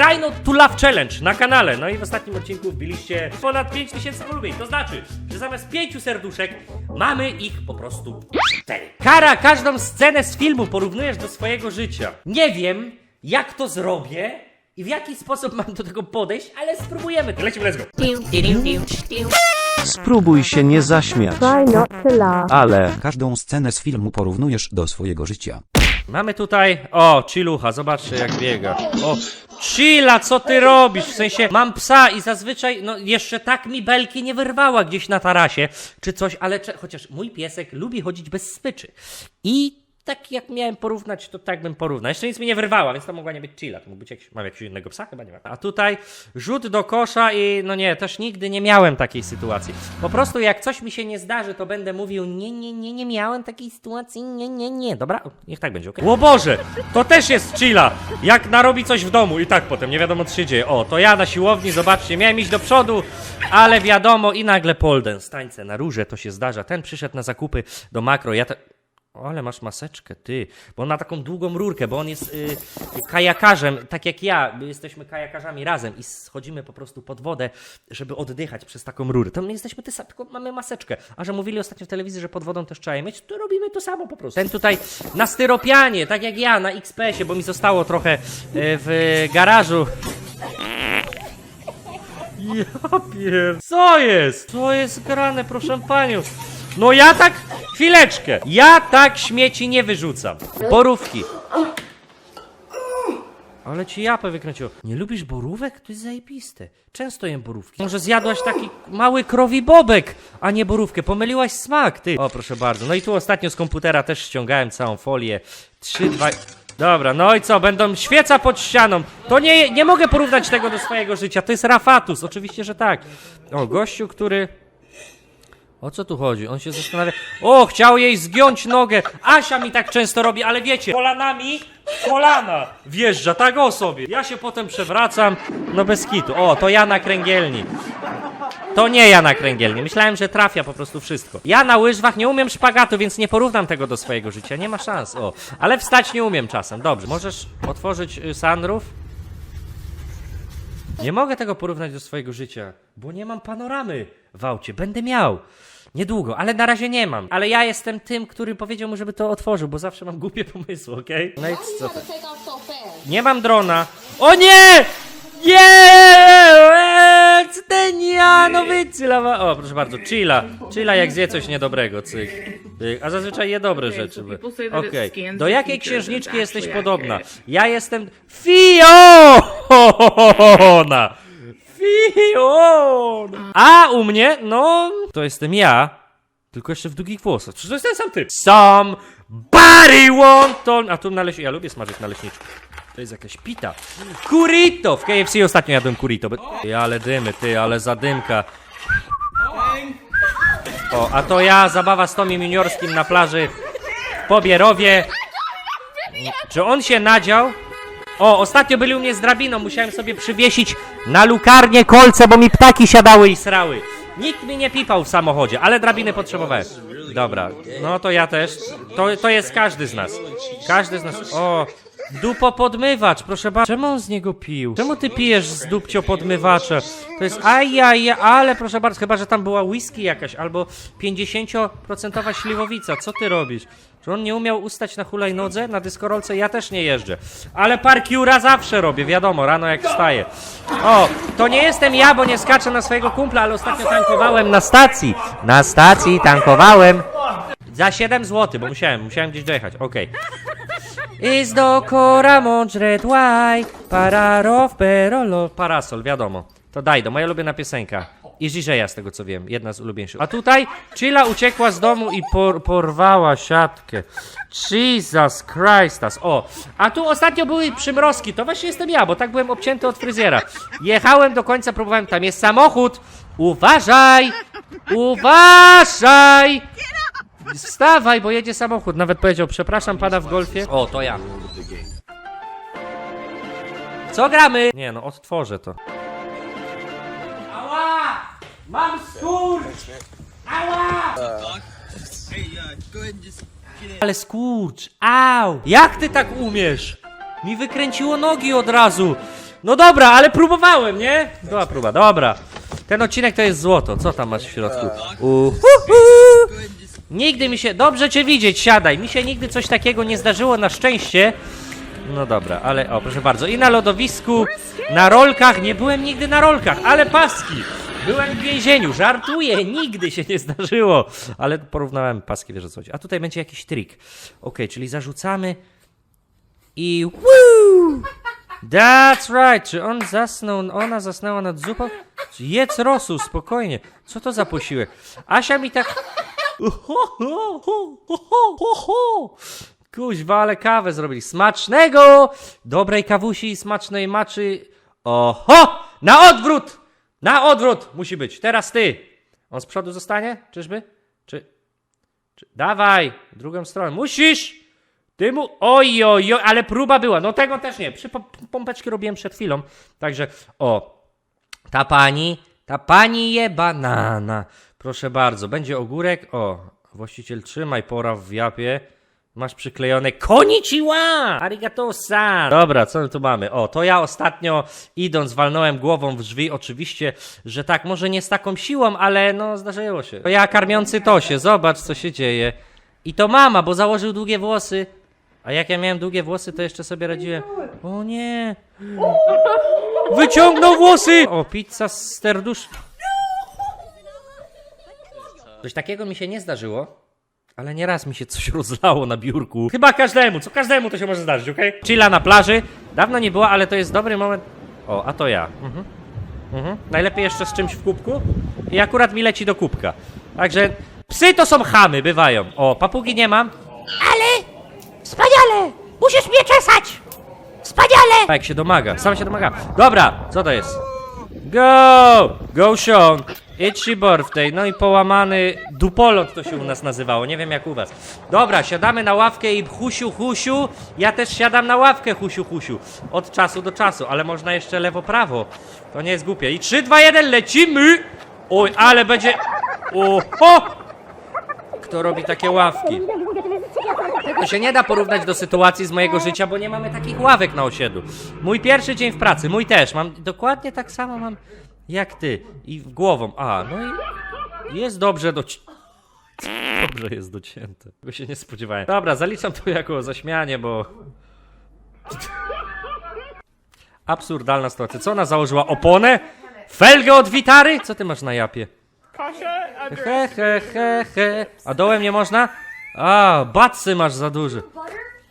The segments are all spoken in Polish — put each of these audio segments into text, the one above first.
Try not to love challenge na kanale. No i w ostatnim odcinku wbiliście ponad 5000 polubień. To znaczy, że zamiast 5 serduszek mamy ich po prostu 4. Kara, każdą scenę z filmu porównujesz do swojego życia. Nie wiem, jak to zrobię i w jaki sposób mam do tego podejść, ale spróbujemy. Lecimy, let's go. Spróbuj się nie zaśmiać. Try not to laugh. Ale Każdą scenę z filmu porównujesz do swojego życia. Mamy tutaj, o, chillucha, zobaczcie jak biega. O, chilla, co ty robisz? W sensie, mam psa i zazwyczaj, no jeszcze tak mi belki nie wyrwała gdzieś na tarasie, czy coś, ale chociaż mój piesek lubi chodzić bez smyczy. I tak jak miałem porównać, to tak bym porównał. Jeszcze nic mi nie wyrwała, więc to mogła nie być chilla. To mógł być jakiś, mam jakiegoś innego psa? Chyba nie mam. A tutaj rzut do kosza i no nie, też nigdy nie miałem takiej sytuacji. Po prostu jak coś mi się nie zdarzy, to będę mówił nie, nie, nie, nie miałem takiej sytuacji, nie, nie, nie. Dobra, niech tak będzie, okej? O Boże, to też jest chilla. Jak narobi coś w domu i tak potem, nie wiadomo co się dzieje. O, to ja na siłowni, zobaczcie, miałem iść do przodu, ale wiadomo i nagle polden, stańce na róże, to się zdarza. Ten przyszedł na zakupy do makro, ja te... O, ale masz maseczkę, ty. Bo on ma taką długą rurkę, bo on jest y, kajakarzem, tak jak ja. My jesteśmy kajakarzami razem i schodzimy po prostu pod wodę, żeby oddychać przez taką rurę. To my jesteśmy ty sam, tylko mamy maseczkę. A że mówili ostatnio w telewizji, że pod wodą też trzeba je mieć, to robimy to samo po prostu. Ten tutaj na styropianie, tak jak ja, na XPS-ie, bo mi zostało trochę y, w garażu. Ja pier... Co jest? Co jest grane, proszę panią? No ja tak... Chwileczkę. Ja tak śmieci nie wyrzucam. Borówki. Ale ci japę wykręciło. Nie lubisz borówek? To jest zajebiste. Często jem borówki. Może zjadłaś taki mały krowi bobek, a nie borówkę. Pomyliłaś smak, ty. O, proszę bardzo. No i tu ostatnio z komputera też ściągałem całą folię. 3, 2... Dobra, no i co? Będą świeca pod ścianą. To nie, nie mogę porównać tego do swojego życia. To jest Rafatus. Oczywiście, że tak. O, gościu, który... O co tu chodzi? On się zastanawia. O, chciał jej zgiąć nogę. Asia mi tak często robi, ale wiecie, kolanami w kolana wjeżdża, tak o sobie. Ja się potem przewracam, no bez kitu. O, to ja na kręgielni. To nie ja na kręgielni. Myślałem, że trafia po prostu wszystko. Ja na łyżwach nie umiem szpagatu, więc nie porównam tego do swojego życia. Nie ma szans. O, ale wstać nie umiem czasem. Dobrze. Możesz otworzyć y, sunroof? Nie mogę tego porównać do swojego życia, bo nie mam panoramy w aucie. Będę miał. Niedługo, ale na razie nie mam. Ale ja jestem tym, który powiedział mu, żeby to otworzył, bo zawsze mam głupie pomysły, okej? No i co? to- Nie mam drona. O nie! Nie! Eee, Ctenia, no wycylawa. O, proszę bardzo, chilla. Chilla jak zje coś niedobrego, cyk. Cyk. A zazwyczaj je dobre rzeczy. it Okej. Do jakiej księżniczki jesteś podobna? Ja jestem Fiona! Fiona! A u mnie, no, to jestem ja. Tylko jeszcze w długich włosach. Czy to jest ten sam typ? Somebody want to... A tu naleś... Ja lubię smażyć naleśniczki. To jest jakaś pita. Kurito! W KFC ostatnio jadłem kurito. Be... Ty, ale dymy, ty, ale zadymka. O, a to ja, zabawa z Tomiem Juniorskim na plaży w Pobierowie. Czy on się nadział? O, ostatnio byli u mnie z drabiną, musiałem sobie przywiesić na lukarnię kolce, bo mi ptaki siadały i srały. Nikt mi nie pipał w samochodzie, ale drabiny potrzebowałem. Dobra, no to ja też. To, to jest każdy z nas. Każdy z nas. O, dupo podmywacz, proszę bardzo. Czemu on z niego pił? Czemu ty pijesz z dupcio podmywacza? To jest ajaj, ale proszę bardzo, chyba że tam była whisky jakaś albo 50% śliwowica. Co ty robisz? Czy on nie umiał ustać na hulajnodze, na dyskorolce? Ja też nie jeżdżę. Ale parkiura zawsze robię, wiadomo, rano jak wstaję. O, to nie jestem ja, bo nie skaczę na swojego kumpla, ale ostatnio tankowałem na stacji. Na stacji tankowałem. Za 7 zł, bo musiałem, musiałem gdzieś dojechać, okej. Is do kora red white, pararow perolo, parasol, wiadomo. To daj, do moja ulubiona piosenka. I Żiżeja z tego co wiem, jedna z ulubieńszych. A tutaj Chilla uciekła z domu i por porwała siatkę. Jesus Christus. O, a tu ostatnio były przymrozki, to właśnie jestem ja, bo tak byłem obcięty od fryzjera. Jechałem do końca, próbowałem, tam jest samochód. Uważaj! Uważaj! Wstawaj, bo jedzie samochód. Nawet powiedział, przepraszam pana w golfie. O, to ja. Co gramy? Nie no, odtworzę to. Mam skurcz! Ała! Ale skurcz! Au! Jak ty tak umiesz? Mi wykręciło nogi od razu! No dobra, ale próbowałem, nie? Była próba, dobra. Ten odcinek to jest złoto. Co tam masz w środku? Uhuhu. Nigdy mi się. Dobrze cię widzieć, siadaj. Mi się nigdy coś takiego nie zdarzyło, na szczęście. No dobra, ale o, proszę bardzo. I na lodowisku, na rolkach. Nie byłem nigdy na rolkach, ale paski. Byłem w więzieniu, żartuję, nigdy się nie zdarzyło. Ale porównałem paski, wiesz o co chodzi. A tutaj będzie jakiś trik. Okej, czyli zarzucamy i woo! That's right. Czy on zasnął, ona zasnęła nad zupą? Jedz rosół, spokojnie. Co to za posiłek? Asia mi tak... Kuźwa, ale kawę zrobili. Smacznego! Dobrej kawusi i smacznej maczy. Oho! Na odwrót! Na odwrót musi być. Teraz ty. On z przodu zostanie? Czyżby? Czy... czy... Dawaj! Drugą stronę. Musisz! Ty mu... Oj, oj, oj, ale próba była. No tego też nie. Przy pom- pompeczki robiłem przed chwilą. Także, o. Ta pani, ta pani je banana. Proszę bardzo, będzie ogórek. O, właściciel trzymaj, pora w japie. Masz przyklejone konnichiwa! Arigato-san! Dobra, co my tu mamy? O, to ja ostatnio idąc walnąłem głową w drzwi. Oczywiście, że tak, może nie z taką siłą, ale no zdarzyło się. To ja karmiący Tosie, zobacz co się dzieje. I to mama, bo założył długie włosy. A jak ja miałem długie włosy, to jeszcze sobie radziłem. O nie! Wyciągnął włosy! O, pizza z serdusz. Coś takiego mi się nie zdarzyło, ale nieraz mi się coś rozlało na biurku. Chyba każdemu, co każdemu to się może zdarzyć, okej? Chilla na plaży. Dawno nie była, ale to jest dobry moment. O, a to ja. Mhm. Mhm. Najlepiej jeszcze z czymś w kubku. I akurat mi leci do kubka. Także psy to są chamy, bywają. O, papugi nie mam. Wspaniale! Musisz mnie czesać! Wspaniale! A jak się domaga, sam się domaga. Dobra, co to jest? Go! Go Sean! Itchy birthday, no i połamany dupolot to się u nas nazywało, nie wiem jak u was. Dobra, siadamy na ławkę i husiu husiu. Ja też siadam na ławkę husiu husiu. Od czasu do czasu, ale można jeszcze lewo prawo. To nie jest głupie. I 3, 2, 1, lecimy! Oj, ale będzie... Oho! Kto robi takie ławki? To się nie da porównać do sytuacji z mojego życia, bo nie mamy takich ławek na osiedlu. Mój pierwszy dzień w pracy, mój też. Mam dokładnie tak samo mam jak ty. I głową. A, no i jest dobrze doci... Dobrze jest docięte. Tego się nie spodziewałem. Dobra, zaliczam to jako zaśmianie, bo... Absurdalna sytuacja. Co ona założyła? Oponę? Felgę od witary? Co ty masz na japie? He, he, he, he. A dołem nie można? A, bacy masz za duży.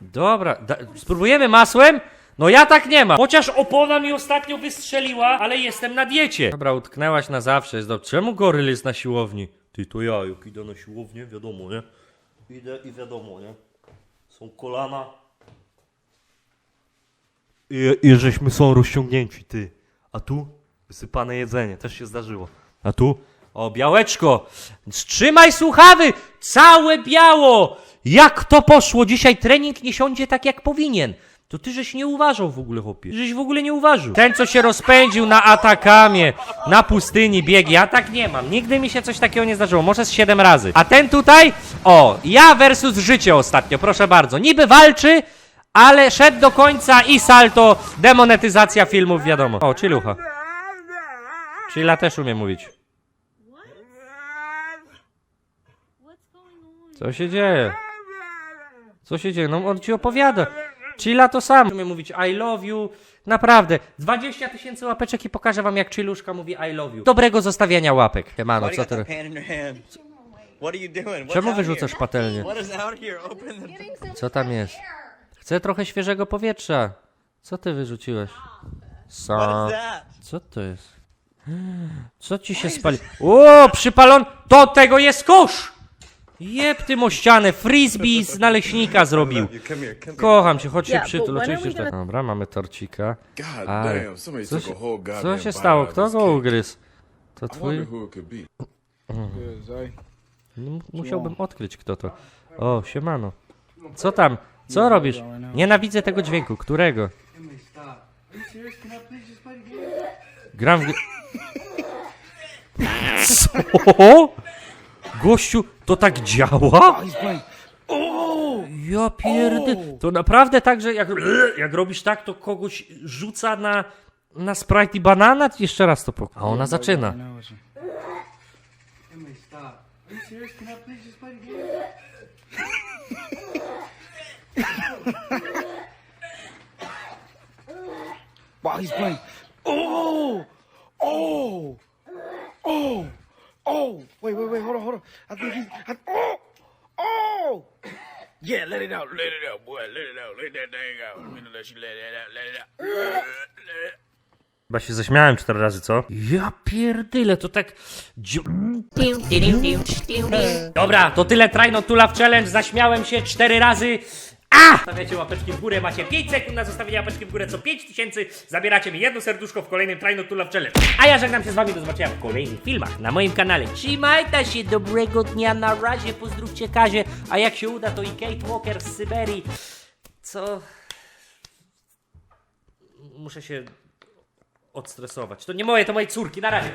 Dobra, da, spróbujemy masłem? No ja tak nie mam. Chociaż opona mi ostatnio wystrzeliła, ale jestem na diecie. Dobra, utknęłaś na zawsze. Jest dobrze. Czemu goryl jest na siłowni? Ty, to ja, jak idę na siłownię, wiadomo, nie? Idę i wiadomo, nie? Są kolana. I, i żeśmy są rozciągnięci, ty. A tu? Wysypane jedzenie, też się zdarzyło. A tu? O, białeczko! Trzymaj słuchawy! Całe biało! Jak to poszło? Dzisiaj trening nie siądzie tak jak powinien. To ty żeś nie uważał w ogóle, chłopie. Żeś w ogóle nie uważył. Ten, co się rozpędził na atakamie, na pustyni biegi, ja tak nie mam. Nigdy mi się coś takiego nie zdarzyło. Może z siedem razy. A ten tutaj? O, ja versus życie ostatnio, proszę bardzo. Niby walczy, ale szedł do końca i salto, demonetyzacja filmów, wiadomo. O, chillucha. Chilla też umie mówić. Co się dzieje? Co się dzieje? No on ci opowiada. Chilla to sam. Umie mówić I love you. Naprawdę. 20 tysięcy łapeczek i pokażę wam jak Chilluszka mówi I love you. Dobrego zostawiania łapek. Why do co got ty? that pan in your hand? What are you doing? What's Czemu out wyrzucasz here? patelnię? What is out here? Open the. Co tam jest? Chcę trochę świeżego powietrza. Co ty wyrzuciłeś? Co? What is that? Co to jest? Co ci się spali? O, przypalon! Do tego jest kosz! Jeb ty mościanę, frisbee z naleśnika zrobił. Kocham cię, chodź się Yeah, przytul, but when oczywiście, że tak. Dobra, mamy torcika. God Ale damn, somebody co took się, a whole co goddamn się bite stało? out of Kto this go cake. ugryzł? To I wonder twój? who it could be. No, musiałbym odkryć kto to. O, siemano. Co tam? Co robisz? Nienawidzę tego dźwięku. Którego? Gram w... gr- Co? Gościu, to tak działa? Ja pierdy. To naprawdę tak, że jak, jak robisz tak, to kogoś rzuca na Na Sprite i banana? Jeszcze raz to pok. A ona zaczyna. Wow, he's playing. Oh, oh, oh, oh. Wait, wait, wait. Hold on, hold on. I think he's. I, oh, oh. Yeah, let it out, let it out, boy. Let it out, let that thing out. I'm gonna let you let it out, let it out. Let it Chyba się zaśmiałem cztery razy, co? Ja pierdyle, to tak... dziu- Dobra, to tyle Not to Love Challenge, zaśmiałem się cztery razy. A! Stawiacie łapeczki w górę, macie 5 sekund na zostawienie łapeczki w górę, co 5 tysięcy zabieracie mi jedno serduszko w kolejnym Not to Love Challenge. A ja żegnam się z wami, do zobaczenia w kolejnych filmach na moim kanale. Trzymajcie się, dobrego dnia, na razie, pozdrówcie Kazie, a jak się uda, to i Kate Walker z Syberii. Co... Muszę się odstresować. To nie moje, to mojej córki, na razie.